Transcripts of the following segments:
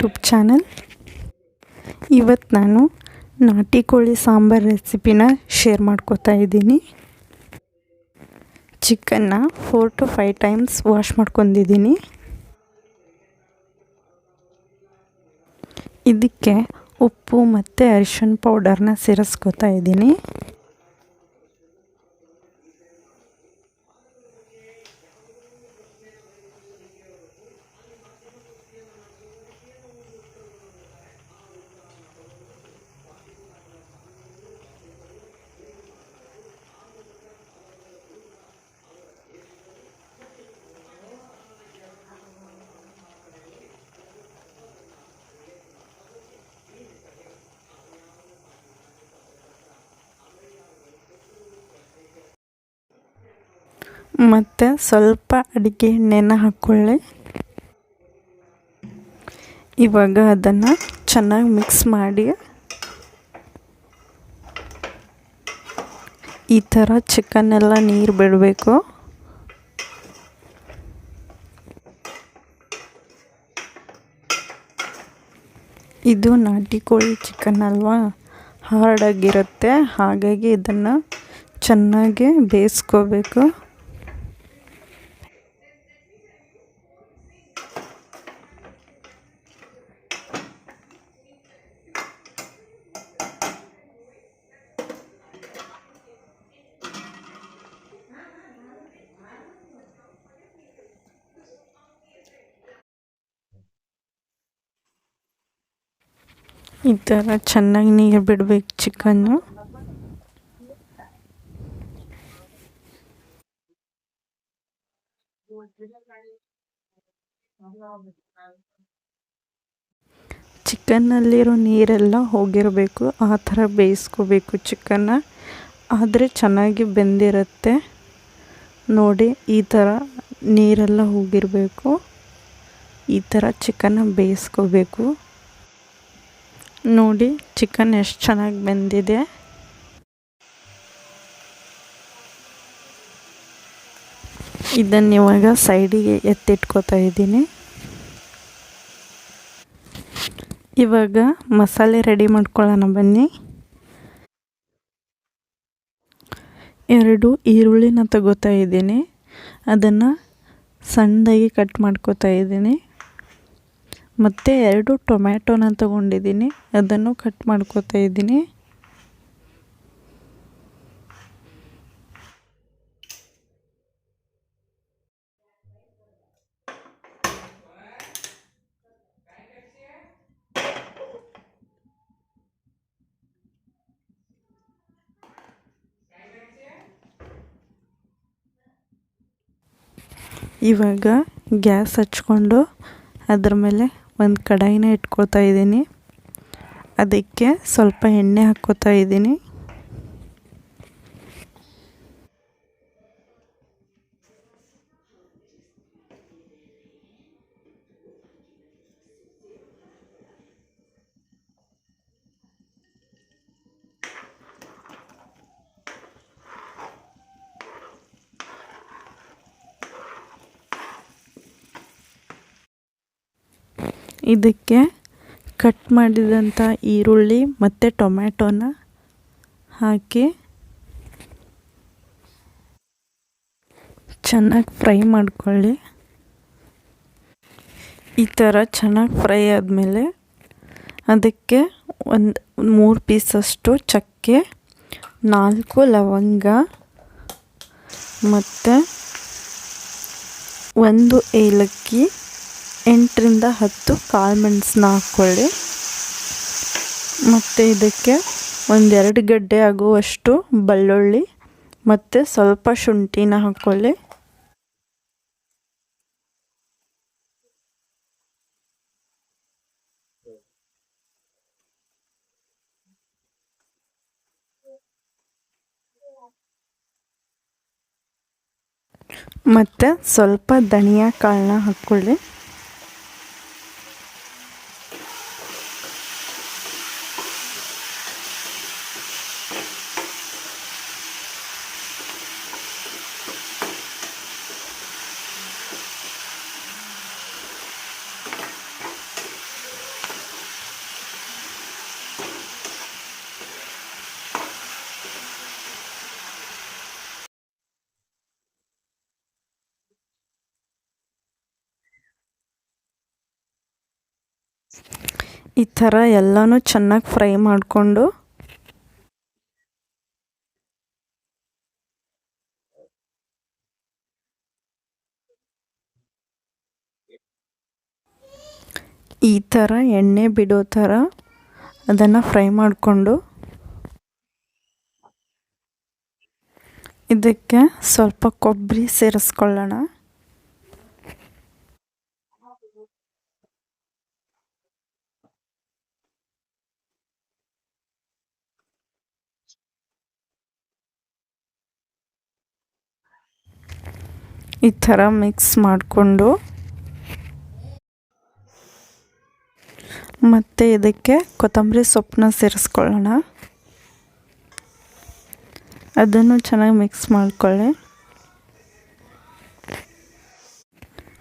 YouTube channel. ಇವತ್ತು ನಾನು ನಾಟಿ ಕೋಳಿ ಸಾಂಬಾರು ರೆಸಿಪಿನ ಶೇರ್ ಮಾಡ್ಕೋತಾ ಇದ್ದೀನಿ. ಚಿಕನ್ನ four to five times wash ಮಾಡ್ಕೊಂಡಿದ್ದೀನಿ. ಇದಕ್ಕೆ ಉಪ್ಪು ಮತ್ತು ಅರಿಶಿಣ ಪೌಡರ್ನ ಸೇರಿಸ್ಕೋತಾ ಇದ್ದೀನಿ. ಮತ್ತು ಸ್ವಲ್ಪ ಅಡುಗೆ ಎಣ್ಣೆನ ಹಾಕ್ಕೊಳ್ಳಿ ಇವಾಗ ಅದನ್ನು ಚೆನ್ನಾಗಿ ಮಿಕ್ಸ್ ಮಾಡಿ. ಈ ಥರ ಚಿಕನ್ನೆಲ್ಲ ನೀರು ಬಿಡಬೇಕು. ಇದು ನಾಟಿ ಕೋಳಿ ಚಿಕನ್ ಅಲ್ವಾ? ಹಾರ್ಡಾಗಿರುತ್ತೆ. ಹಾಗಾಗಿ ಇದನ್ನು ಚೆನ್ನಾಗಿ ಬೇಯಿಸ್ಕೋಬೇಕು. ಈ ಥರ ಚೆನ್ನಾಗಿ ನೀರು ಬಿಡಬೇಕು ಚಿಕನ್ನು. ಚಿಕನ್ನಲ್ಲಿರೋ ನೀರೆಲ್ಲ ಹೋಗಿರಬೇಕು, ಆ ಥರ ಬೇಯಿಸ್ಕೋಬೇಕು ಚಿಕನ್ನ. ಆದರೆ ಚೆನ್ನಾಗಿ ಬೆಂದಿರುತ್ತೆ. ನೋಡಿ, ಈ ಥರ ನೀರೆಲ್ಲ ಹೋಗಿರಬೇಕು. ಈ ಥರ ಚಿಕನ್ನ ಬೇಯಿಸ್ಕೋಬೇಕು. ನೋಡಿ ಚಿಕನ್ ಎಷ್ಟು ಚೆನ್ನಾಗಿ ಬೆಂದಿದೆ. ಇದನ್ನು ಇವಾಗ ಸೈಡಿಗೆ ಎತ್ತಿಟ್ಕೋತಾ ಇದ್ದೀನಿ. ಇವಾಗ ಮಸಾಲೆ ರೆಡಿ ಮಾಡ್ಕೊಳ್ಳೋಣ ಬನ್ನಿ. ಎರಡು ಈರುಳ್ಳಿನ ತಗೋತಾ ಇದ್ದೀನಿ. ಅದನ್ನು ಸಣ್ಣದಾಗಿ ಕಟ್ ಮಾಡ್ಕೋತಾ ಇದ್ದೀನಿ. ಮತ್ತು ಎರಡು ಟೊಮ್ಯಾಟೊನ ತಗೊಂಡಿದ್ದೀನಿ. ಅದನ್ನು ಕಟ್ ಮಾಡ್ಕೋತಾ ಇದ್ದೀನಿ. ಇವಾಗ ಗ್ಯಾಸ್ ಹಚ್ಕೊಂಡು ಅದ್ರ ಮೇಲೆ ಒಂದು ಕಡಾಯಿನ ಇಟ್ಕೊಳ್ತಾ ಇದ್ದೀನಿ. ಅದಕ್ಕೆ ಸ್ವಲ್ಪ ಎಣ್ಣೆ ಹಾಕ್ಕೋತಾ ಇದ್ದೀನಿ. ಇದಕ್ಕೆ ಕಟ್ ಮಾಡಿದಂಥ ಈರುಳ್ಳಿ ಮತ್ತು ಟೊಮ್ಯಾಟೋನ ಹಾಕಿ ಚೆನ್ನಾಗಿ ಫ್ರೈ ಮಾಡ್ಕೊಳ್ಳಿ. ಈ ಥರ ಚೆನ್ನಾಗಿ ಫ್ರೈ ಆದಮೇಲೆ ಅದಕ್ಕೆ ಒಂದು, ಮೂರು ಪೀಸಷ್ಟು ಚಕ್ಕೆ, ನಾಲ್ಕು ಲವಂಗ ಮತ್ತು ಒಂದು ಏಲಕ್ಕಿ ಎಂಟರಿಂದ ಹತ್ತು ಕಾಳು ಮೆಣಸನ್ನ ಹಾಕ್ಕೊಳ್ಳಿ ಮತ್ತು ಇದಕ್ಕೆ ಒಂದೆರಡು ಗಡ್ಡೆ ಆಗುವಷ್ಟು ಬೆಳ್ಳುಳ್ಳಿ, ಮತ್ತು ಸ್ವಲ್ಪ ಶುಂಠಿನ ಹಾಕ್ಕೊಳ್ಳಿ. ಮತ್ತು ಸ್ವಲ್ಪ ಧನಿಯಾ ಕಾಳನ್ನ ಹಾಕ್ಕೊಳ್ಳಿ. ಈ ಥರ ಎಲ್ಲನೂ ಚೆನ್ನಾಗಿ ಫ್ರೈ ಮಾಡಿಕೊಂಡು ಈ ಥರ ಎಣ್ಣೆ ಬಿಡೋ ಥರ ಅದನ್ನು ಫ್ರೈ ಮಾಡಿಕೊಂಡು ಇದಕ್ಕೆ ಸ್ವಲ್ಪ ಕೊಬ್ಬರಿ ಸೇರಿಸ್ಕೊಳ್ಳೋಣ. ಈ ಥರ ಮಿಕ್ಸ್ ಮಾಡಿಕೊಂಡು ಮತ್ತು ಇದಕ್ಕೆ ಕೊತ್ತಂಬರಿ ಸೊಪ್ಪನ್ನ ಸೇರಿಸ್ಕೊಳ್ಳೋಣ. ಅದನ್ನು ಚೆನ್ನಾಗಿ ಮಿಕ್ಸ್ ಮಾಡಿಕೊಳ್ಳಿ.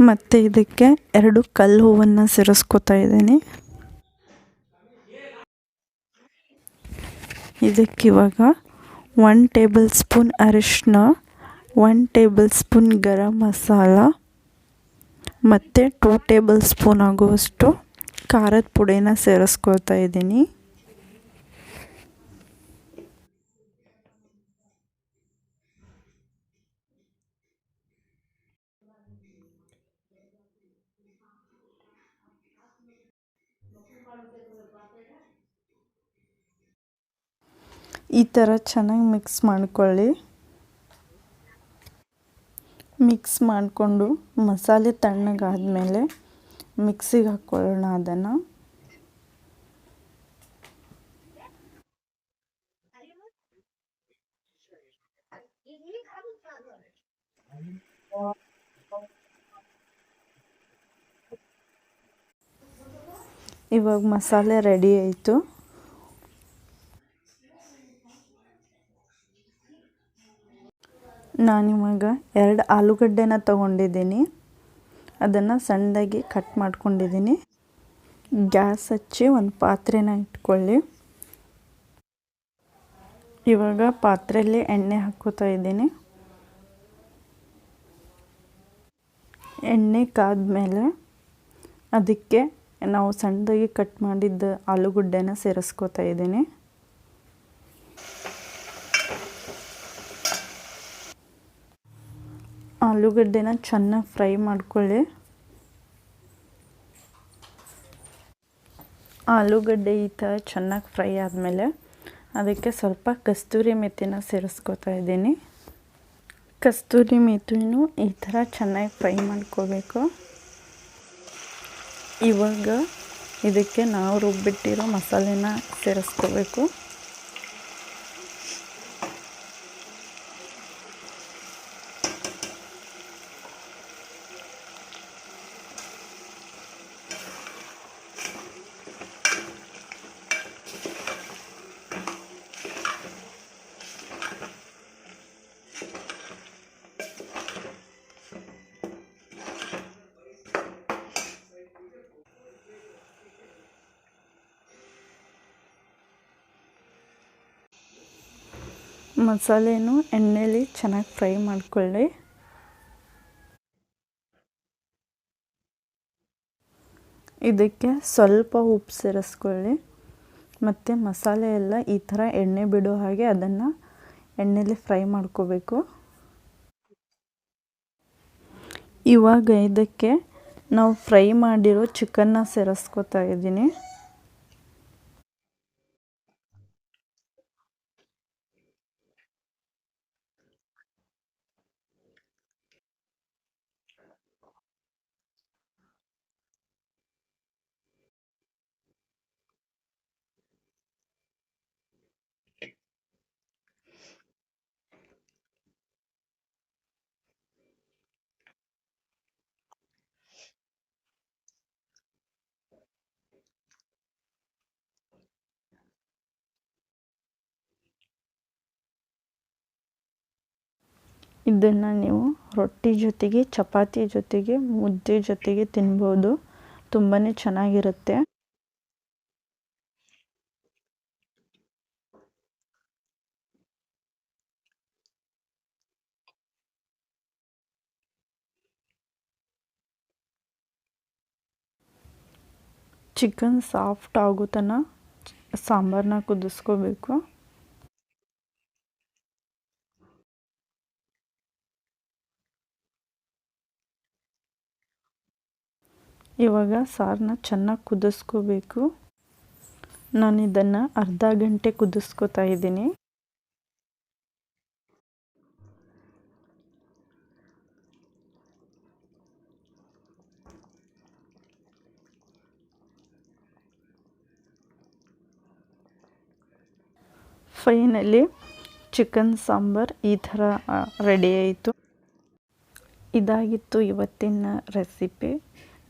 ಮತ್ತು ಇದಕ್ಕೆ ಎರಡು ಕಲ್ಲು ಹೂವನ್ನು ಸೇರಿಸ್ಕೊತಾ ಇದ್ದೀನಿ. ಇದಕ್ಕಿವಾಗ ಒನ್ ಟೇಬಲ್ ಸ್ಪೂನ್ ಅರಿಶಿನ one tablespoon garam masala ಮತ್ತು ಟೂ ಟೇಬಲ್ ಸ್ಪೂನ್ ಆಗುವಷ್ಟು ಖಾರದ ಪುಡಿನ ಸೇರಿಸ್ಕೊಳ್ತಾ ಇದ್ದೀನಿ. ಈ ಥರ ಚೆನ್ನಾಗಿ ಮಿಕ್ಸ್ ಮಾಡ್ಕೊಳ್ಳಿ. ಮಿಕ್ಸ್ ಮಾಡಿಕೊಂಡು ಮಸಾಲೆ ತಣ್ಣಗಾದಮೇಲೆ ಮಿಕ್ಸಿಗೆ ಹಾಕ್ಕೊಳ್ಳೋಣ ಅದನ್ನು. ಇವಾಗ ಮಸಾಲೆ ರೆಡಿ ಆಯಿತು. ನಾನಿವಾಗ ಎರಡು ಆಲೂಗಡ್ಡೆನ ತಗೊಂಡಿದ್ದೀನಿ. ಅದನ್ನು ಸಣ್ಣದಾಗಿ ಕಟ್ ಮಾಡ್ಕೊಂಡಿದ್ದೀನಿ. ಗ್ಯಾಸ್ ಹಚ್ಚಿ ಒಂದು ಪಾತ್ರೆನ ಇಟ್ಕೊಳ್ಳಿ. ಇವಾಗ ಪಾತ್ರೆಯಲ್ಲಿ ಎಣ್ಣೆ ಹಾಕೋತಾ ಇದ್ದೀನಿ. ಎಣ್ಣೆ ಕಾದ್ಮೇಲೆ ಅದಕ್ಕೆ ನಾವು ಸಣ್ಣದಾಗಿ ಕಟ್ ಮಾಡಿದ್ದ ಆಲೂಗಡ್ಡೆನ ಸೇರಿಸ್ಕೋತಾ ಇದ್ದೀನಿ. ಆಲೂಗಡ್ಡೆನ ಚೆನ್ನಾಗಿ ಫ್ರೈ ಮಾಡ್ಕೊಳ್ಳಿ. ಆಲೂಗಡ್ಡೆ ಈ ಥರ ಚೆನ್ನಾಗಿ ಫ್ರೈ ಆದಮೇಲೆ ಅದಕ್ಕೆ ಸ್ವಲ್ಪ ಕಸ್ತೂರಿ ಮೆಥಿನ ಸೇರಿಸ್ಕೊತಾ ಇದ್ದೀನಿ. ಕಸ್ತೂರಿ ಮೆಥಿನೂ ಈ ಥರ ಚೆನ್ನಾಗಿ ಫ್ರೈ ಮಾಡ್ಕೋಬೇಕು. ಇವಾಗ ಇದಕ್ಕೆ ನಾವು ರುಬ್ಬಿಟ್ಟಿರೋ ಮಸಾಲೆನ ಸೇರಿಸ್ಕೋಬೇಕು. ಮಸಾಲೆನೂ ಎಣ್ಣೆಲಿ ಚೆನ್ನಾಗಿ ಫ್ರೈ ಮಾಡ್ಕೊಳ್ಳಿ. ಇದಕ್ಕೆ ಸ್ವಲ್ಪ ಉಪ್ಪು ಸೇರಿಸ್ಕೊಳ್ಳಿ. ಮತ್ತು ಮಸಾಲೆ ಎಲ್ಲ ಈ ಥರ ಎಣ್ಣೆ ಬಿಡೋ ಹಾಗೆ ಅದನ್ನು ಎಣ್ಣೆಲಿ ಫ್ರೈ ಮಾಡ್ಕೋಬೇಕು. ಇವಾಗ ಇದಕ್ಕೆ ನಾವು ಫ್ರೈ ಮಾಡಿರೋ ಚಿಕನ್ನ ಸೇರಿಸ್ಕೊತಾ ಇದ್ದೀನಿ. ಇದನ್ನು ನೀವು ರೊಟ್ಟಿ ಜೊತೆಗೆ, ಚಪಾತಿ ಜೊತೆಗೆ, ಮುದ್ದೆ ಜೊತೆಗೆ ತಿನ್ಬೋದು. ತುಂಬಾ ಚೆನ್ನಾಗಿರುತ್ತೆ. ಚಿಕನ್ ಸಾಫ್ಟ್ ಆಗೋ ತನಕ ಸಾಂಬಾರನ್ನ ಕುದಿಸ್ಕೋಬೇಕು. ಇವಾಗ ಸಾರನ್ನ ಚೆನ್ನಾಗಿ ಕುದಿಸ್ಕೋಬೇಕು. ನಾನು ಇದನ್ನು ಅರ್ಧ ಗಂಟೆ ಕುದಿಸ್ಕೋತಾ ಇದ್ದೀನಿ. ಫೈನಲಿ ಚಿಕನ್ ಸಾಂಬಾರ್ ಈ ಥರ ರೆಡಿ ಆಯಿತು. ಇದಾಗಿತ್ತು ಇವತ್ತಿನ ರೆಸಿಪಿ.